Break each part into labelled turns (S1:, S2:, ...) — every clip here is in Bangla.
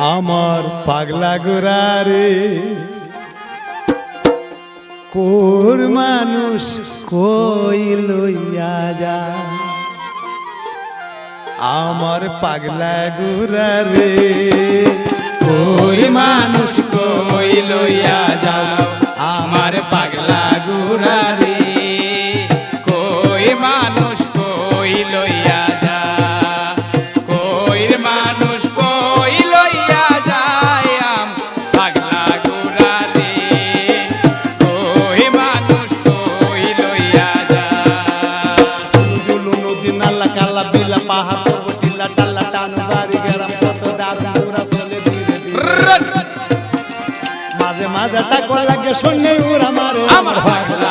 S1: আমার পাগলা গোরা রে। কোর মানুষ কই লইয়া যা। আমার পাগলা গোরা রে।
S2: ওই মানুষ কই লইয়া যাও
S1: কালা বেলা পাহা পর্বত টিলা টালা টান বাড়ি গেলাম কত দারুণ পুরা চলে ধীরে ধীরে মাঝে মাঝে টাকা লাগে শুনে ওরা মারে
S2: আমার পাগলা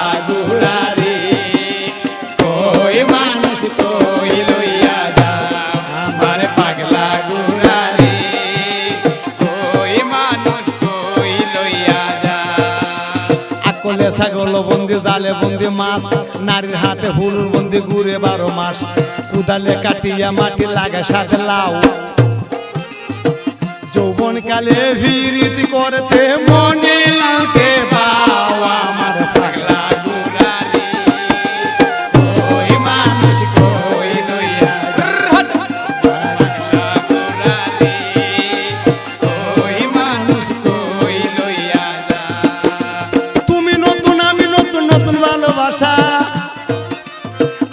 S1: ছাগল, বন্দি জালে, বন্দি মাছ, নারীর হাতে হুল, বন্দি ঘুরে বারো মাস। কুদালে কাটিয়া মাটি লাগে সাথে লাউ। যৌবন কালে ভিড়িত করতে মনে লাগে।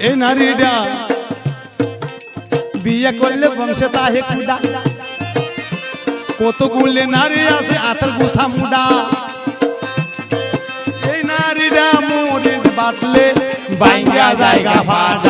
S1: এই নারীটা বিয়ে করলে বংশে তাহে কুদা। কতগুলি নারী আছে আতর গুসামুডা এই নারীটা মুদিত বাটলে বাইঙ্গা জায়গা ফাটায়